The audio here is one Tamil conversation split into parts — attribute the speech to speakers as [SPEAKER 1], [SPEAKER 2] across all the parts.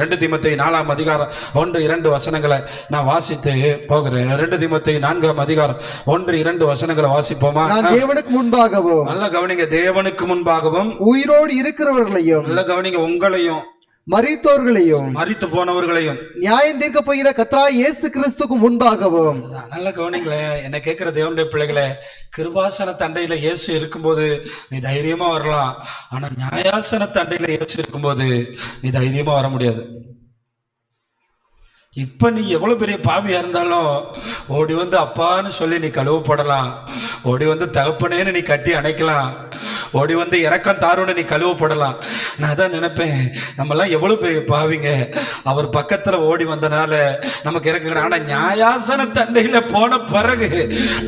[SPEAKER 1] ரெண்டு தீமத்தை நாலாம் அதிகாரம் ஒன்று இரண்டு வசனங்களை நான் வாசித்து போகிறேன். ரெண்டு தீமத்தை நான்காம் அதிகாரம் ஒன்று இரண்டு வசனங்களை வாசிப்போமா?
[SPEAKER 2] தேவனுக்கு முன்பாகவும்
[SPEAKER 1] நல்ல கவனிங்க தேவனுக்கு முன்பாகவும்
[SPEAKER 2] உயிரோடு இருக்கிறவர்களையும்
[SPEAKER 1] நல்ல கவனிங்க உங்களையும்
[SPEAKER 2] மரித்தோர்களையும்
[SPEAKER 1] மறித்து போனவர்களையும்
[SPEAKER 2] நியாயம் தீர்க்க போகிற கத்ராய் இயேசு கிறிஸ்துக்கு முன்பாகவும்.
[SPEAKER 1] நல்ல கவனிங்களேன் என்ன கேட்கிற தேவனுடைய பிள்ளைகளே கிருபாசன தண்டையில இயேசு இருக்கும்போது நீ தைரியமா வரலாம். ஆனா நியாயாசன தண்டையில இயேசு இருக்கும்போது நீ தைரியமா வர முடியாது. இப்ப நீ எவ்வளவு பெரிய பாவியா இருந்தாலும் ஓடி வந்து அப்பான்னு சொல்லி நீ கழுவப்படலாம் ஓடி வந்து தகப்பனேன்னு நீ கட்டி அணைக்கலாம். ஓடி வந்து இறக்கம் தாருன்னு நீ கழுவப்படலாம் நான் தான் நினைப்பேன். நம்மெல்லாம் எவ்வளவு பெரிய பாவிங்க. அவர் பக்கத்துல ஓடி வந்தனால நமக்கு இறக்குறேன் ஆனா நியாயாசன தண்டையில போன பிறகு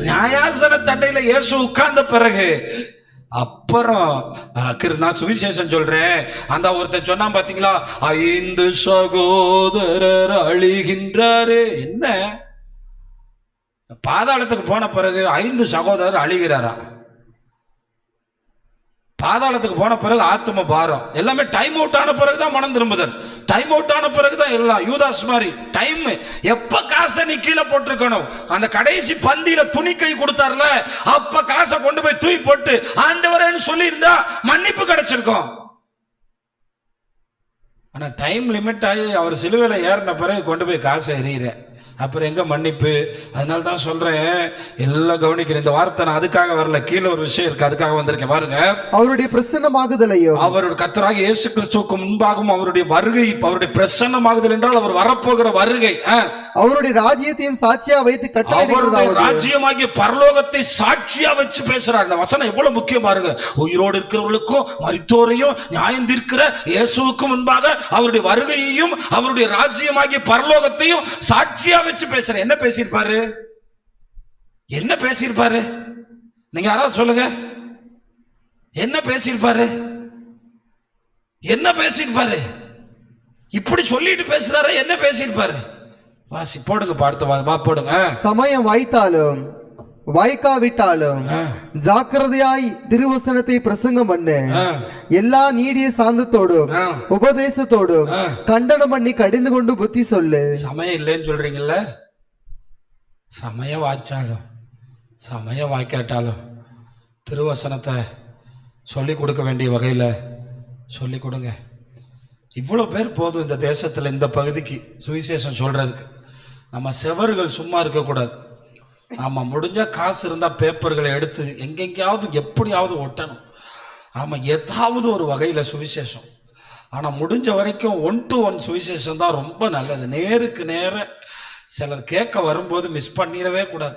[SPEAKER 1] நியாயாசன தண்டையில இயேசு உட்கார்ந்த பிறகு அப்புறம் அஹ், நான் சுவிசேஷம் சொல்றேன். அந்த ஒருத்தன் சொன்னா பாத்தீங்களா? ஐந்து சகோதரர் அழிகின்றாரு. என்ன? பாதாளத்துக்கு போன பிறகு ஐந்து சகோதரர் அழிகிறாரா? பாதாளத்துக்கு போன பிறகு ஆத்ம பாரம். எல்லாமே டைம் அவுட் ஆன பிறகு தான் மனம் திரும்புதல். டைம் அவுட் ஆன பிறகு தான் எல்லாம் யூதாஸ் மாதிரி டைம் எப்போ காசை நீ கீழே போட்டிருக்கணும் அந்த கடைசி பந்தியில துணி கை கொடுத்தார்ல அப்ப காசை கொண்டு போய் தூக்கி போட்டு ஆண்டவரேன்னு சொல்லி இருந்தா மன்னிப்பு கிடைச்சிருக்கோம். ஆனால் டைம் லிமிட் ஆகி அவர் சிலுவையில் ஏறின பிறகு கொண்டு போய் காசை எறிகிறேன் அப்புறம் எங்க மன்னிப்பு? அதனால தான் சொல்றேன். எல்லாம் கவனிக்கிறேன். இந்த வார்த்தை நான் அதுக்காக வரல. கீழே ஒரு விஷயம் இருக்கு. அதுக்காக வந்திருக்கேன். பாருங்க.
[SPEAKER 2] அவருடைய பிரசன்னமாகுதலையும்
[SPEAKER 1] அவருடைய கத்தராக இயேசு கிறிஸ்துவுக்கு முன்பாகவும் அவருடைய வருகை அவருடைய பிரசன்னமாகுதல் என்றால் அவர் வரப்போகிற வருகை. ஆ.
[SPEAKER 2] அவருடைய ராஜ்யத்தையும் சாட்சியா வைத்து கட்டளையிடுகிறதாவது
[SPEAKER 1] ராஜ்யமாகிய பரலோகத்தை சாட்சியா வச்சு பேசுறார். இந்த வசனம் எவ்வளவு முக்கியம் பாருங்க. உயிரோடு இருக்கிறவர்களுக்கும் மரித்தோரையும் நியாயம் தீர்க்கிற இயேசுவுக்கு முன்பாக அவருடைய வருகையையும் அவருடைய ராஜ்யமாகிய பரலோகத்தையும் சாட்சியா வச்சு பேசுற என்ன பேசியிருப்பாரு? என்ன பேசியிருப்பாரு? நீங்க யாராவது சொல்லுங்க. என்ன பேசியிருப்பாரு? என்ன பேசியிருப்பாரு? இப்படி சொல்லிட்டு பேசுறாரு? என்ன பேசியிருப்பாரு? வாசி போடுங்க பாடுத்து வா போடுங்க.
[SPEAKER 2] சமயம் வாய்த்தாலும் வாய்க்காவிட்டாலும். ஜாக்கிரதையாய் திருவசனத்தை பிரசங்கம் பண்ணு. எல்லா நீடிய சாந்தத்தோடும். உபதேசத்தோடும். கண்டனம் பண்ணி கடிந்து கொண்டு புத்தி சொல்லு
[SPEAKER 1] சமயம் இல்லைன்னு சொல்றீங்கல்ல சமயம் வாய்ச்சாலும் சமயம் வாய்க்காட்டாலும் திருவசனத்தை சொல்லி கொடுக்க வேண்டிய வகையில் சொல்லி கொடுங்க இவ்வளோ பேர் போதும் இந்த தேசத்தில் இந்த பகுதிக்கு சுவிசேஷம் சொல்கிறதுக்கு நம்ம செவர்கள் சும்மா இருக்கக்கூடாது. ஆமாம் முடிஞ்சால் காசு இருந்தால் பேப்பர்களை எடுத்து எங்கெங்கேயாவது எப்படியாவது ஒட்டணும். ஆமாம் ஏதாவது ஒரு வகையில் சுவிசேஷம். ஆனால் முடிஞ்ச வரைக்கும் ஒன் டு ஒன் சுவிசேஷம் தான் ரொம்ப நல்லது. நேருக்கு நேர சிலர் கேட்க வரும்போது மிஸ் பண்ணிடவே கூடாது.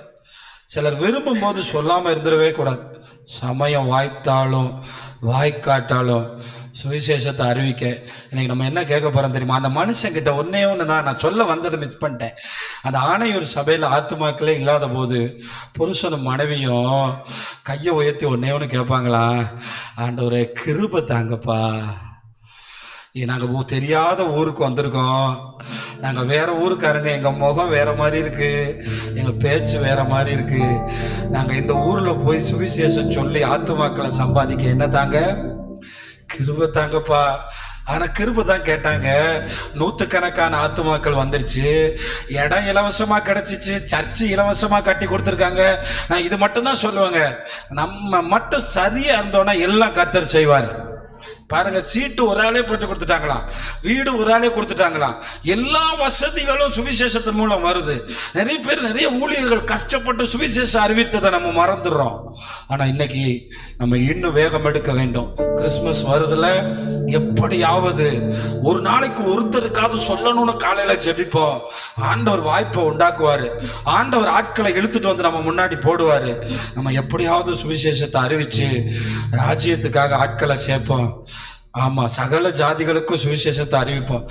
[SPEAKER 1] சிலர் விரும்பும் போது சொல்லாமல் இருந்துடவே கூடாது. சமயம் வாய்த்தாலும் வாய்க்காட்டாலும் சுவிசேஷத்தை அறிவிக்க. இன்னைக்கு நம்ம என்ன கேட்க போகிறோம் தெரியுமா? அந்த மனுஷங்கிட்ட ஒன்றே ஒன்று தான் நான் சொல்ல வந்ததை மிஸ் பண்ணிட்டேன். அந்த ஆணையூர் சபையில் ஆத்துமாக்களே இல்லாத போது புருஷனும் மனைவியும் கையை உயர்த்தி ஒன்னே ஒன்று கேட்பாங்களா? ஆண்டவரே கிருபை தாங்கப்பா. நாங்கள் தெரியாத ஊருக்கு வந்திருக்கோம். நாங்கள் வேற ஊருக்காரங்க எங்கள் முகம் வேற மாதிரி இருக்கு. எங்கள் பேச்சு வேற மாதிரி இருக்கு. நாங்கள் இந்த ஊரில் போய் சுவிசேஷம் சொல்லி ஆத்துமாக்களை சம்பாதிக்க என்ன தாங்க? கிருபை தாங்கப்பா. ஆனால் கிருப தான் கேட்டாங்க. நூற்றுக்கணக்கான ஆத்துமாக்கள் வந்துருச்சு. இடம் இலவசமாக கிடச்சிச்சு. சர்ச்சு இலவசமாக கட்டி கொடுத்துருக்காங்க. நான் இது மட்டும்தான் சொல்லுவாங்க. நம்ம மட்டும் சரியாக இருந்தோன்னா எல்லாம் கத்தர் செய்வார். பாருங்க சீட்டு ஒரு ஆளே போட்டு கொடுத்துட்டாங்களா? வீடு ஒரு ஆளே கொடுத்துட்டாங்களா? எல்லா வசதிகளும் சுவிசேஷத்தின் மூலம் வருது. நிறைய பேர் நிறைய ஊழியர்கள் கஷ்டப்பட்டு சுவிசேஷம் அறிவித்ததை நம்ம மறந்துடுறோம். ஆனால் இன்னைக்கு நம்ம இன்னும் வேகம் எடுக்க வேண்டும். கிறிஸ்மஸ் வருதுல எப்படியாவது ஒரு நாளைக்கு ஒருத்தருக்காவது சொல்லணும்னு காலையில் ஜெபிப்போம். ஆண்டவர் வாய்ப்பை உண்டாக்குவார். ஆண்டவர் ஆட்களை இழுத்துட்டு வந்து நம்ம முன்னாடி போடுவார். நம்ம எப்படியாவது சுவிசேஷத்தை அறிவிச்சு ராஜ்யத்துக்காக ஆட்களை சேர்ப்போம். ஆமா சகல ஜாதிகளுக்கும் சுவிசேஷத்தை அறிவிப்போம்.